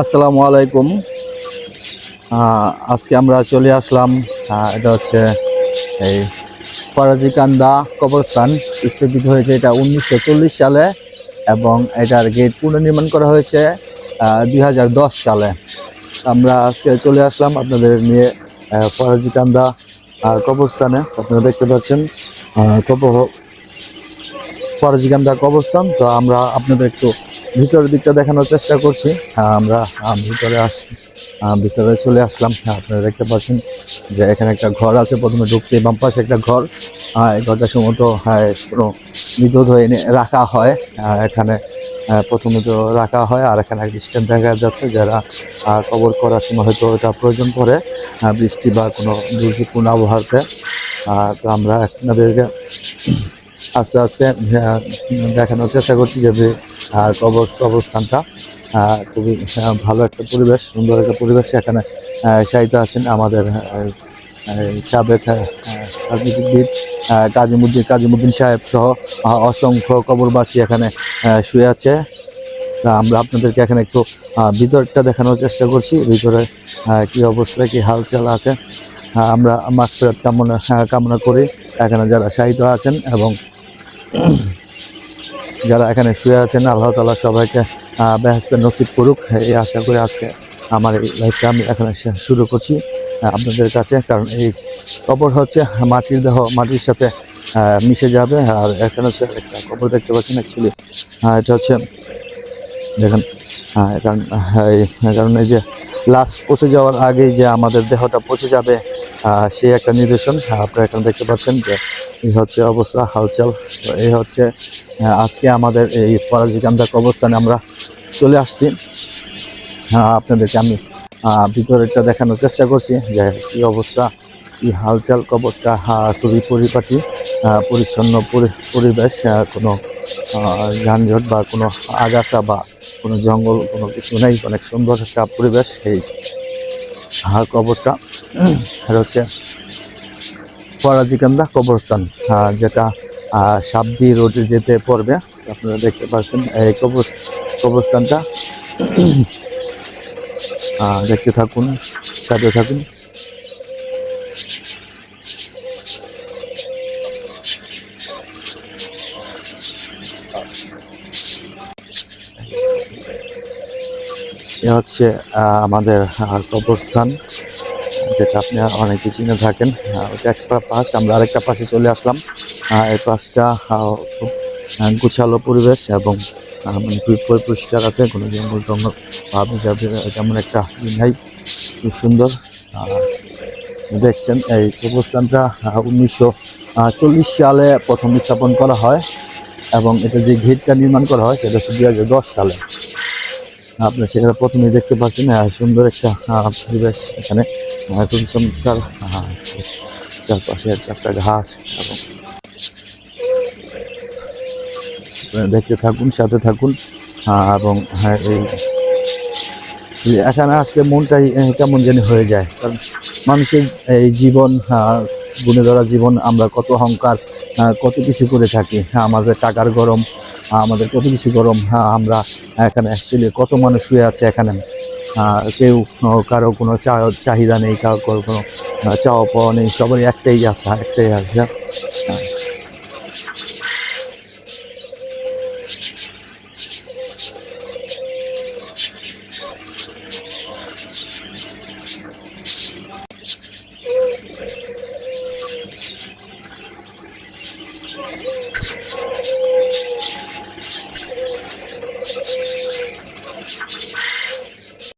আসসালামু আলাইকুম। আজকে আমরা চলে আসলাম এটা হচ্ছে এই ফরাজিকান্দা কবরস্থান। স্থাপিত হয়েছে এটা উনিশশো চল্লিশ সালে এবং এটার গেট পুনর্নির্মাণ করা হয়েছে দু হাজার দশ সালে। আমরা আজকে চলে আসলাম আপনাদের নিয়ে আহ, ফরাজিকান্দা কবরস্থানে। আপনারা দেখতে পাচ্ছেন কবর ফরাজিকান্দা কবরস্থান। তো আমরা আপনাদের একটু ভিতরের দিকটা দেখানোর চেষ্টা করছি। আমরা ভিতরে আস ভিতরে চলে আসলাম। হ্যাঁ, আপনারা দেখতে পাচ্ছেন যে এখানে একটা ঘর আছে। প্রথমে ঢুকতে বাম পাশে একটা ঘর। এই ঘরটা সম্ভবত হ্যাঁ, কোনো বিদ্যুৎ হয়ে রাখা হয়। এখানে প্রথমত রাখা হয়। আর এখানে একটা স্ট্যান্ড দেখা যাচ্ছে যারা কবর করার সময় হয়তো এটা প্রয়োজন পড়ে। বৃষ্টি বা কোনো দুর্যোগপূর্ণ আবহাওয়াতে। তো আমরা আপনাদেরকে আস্তে আস্তে দেখানোর চেষ্টা করছি যে কবর কবরস্থানটা খুবই ভালো একটা পরিবেশ, সুন্দর একটা পরিবেশ এখানে সাহিত্য আছেন আমাদের সাবেক রাজনীতিবিদ কাজিমুদ্দিন কাজিমুদ্দিন সাহেব সহ অসংখ্য কবরবাসী এখানে শুয়ে আছে। আমরা আপনাদেরকে এখানে একটু ভিতরটা দেখানোর চেষ্টা করছি, ভিতরে কি অবস্থা কি হালচাল আছে। আমরা মাগফিরাত কামনা কামনা করি, এখানে যারা শাহিত আছেন এবং যারা এখানে শুয়ে আছেন, আল্লাহ তালা সবাইকে বেহাস্তে নসিব করুক। এই আশা করে আজকে আমার এই লাইফটা আমি এখানে শুরু করছি আপনাদের কাছে। কারণ এই কবর হচ্ছে মাটির দেহ, মাটির সাথে মিশে যাবে। আর এখানে হচ্ছে একটা কবর দেখতে পাচ্ছেন অ্যাকচুয়ালি এটা হচ্ছে দেখেন হ্যাঁ, কারণ হ্যাঁ, এই- কারণ যে লাস্ট পচে যাওয়ার আগেই যে আমাদের দেহটা পচে যাবে সেই একটা নিদর্শন আহ, আপনারা এখানে দেখতে পাচ্ছেন যে এই হচ্ছে অবস্থা হালচাল এই হচ্ছে আজকে আমাদের এই ফরাজিকান্দা কবরস্থানে আমরা চলে আসছি। আপনাদেরকে আমি ভিতরেরটা দেখানোর চেষ্টা করছি যে কী অবস্থা কি হালচাল কবরটা খুবই পরিপাটি পরিচ্ছন্ন পরি- পরিবেশ কোনো যানজট বা কোনো আগাছা বা কোনো জঙ্গল, কোনো কিছু নেই, অনেক সুন্দর একটা পরিবেশ এই কবরটা। আর হচ্ছে ফরাজিকান্দা কবরস্থান যেটা সাবদি রোডে যেতে পড়বে, আপনারা দেখতে পাচ্ছেন, এই কবর, কবরস্থানটা। দেখতে থাকুন, সাথে থাকুন। এ হচ্ছে আমাদের কবরস্থান, যেটা আপনি অনেকে চিনে থাকেন। একটা পাশ, আমরা আরেকটা পাশে চলে আসলাম। এই পাশটা গুছালো পরিবেশ এবং মানে খুবই পরিষ্কার আছে। কোনো জঙ্গল টঙ্গল যেমন একটা নাই, খুব সুন্দর। দেখছেন, এই কবরস্থানটা উনিশশো চল্লিশ সালে প্রথম স্থাপন করা হয়। এবং এটা যে গেটটা নির্মাণ করা হয়, সেটা হচ্ছে দশ সালে। আপনার সেখানে প্রথমে দেখতে পাচ্ছেন সুন্দর একটা পরিবেশ এখানে। খুব চমৎকার চারপাশে চারটা ঘাস এবং দেখতে থাকুন, সাথে থাকুন এবং হ্যাঁ এই এখানে আসলে মনটাই কেমন জানি হয়ে যায়। কারণ মানুষের এই জীবন গুণে ধরা জীবন, আমরা কত অহংকার কত কিছু করে থাকি। হ্যাঁ আমাদের টাকার গরম আমাদের কত কিছু গরম হ্যাঁ আমরা এখানে অ্যাকচুয়ালি কত মানুষ শুয়ে আছে এখানে। কেউ কারও কোনো চা- চাহিদা নেই, কারও কোনো চাওয়া পাওয়া নেই, সবারই একটাই আছে একটাই Thank you.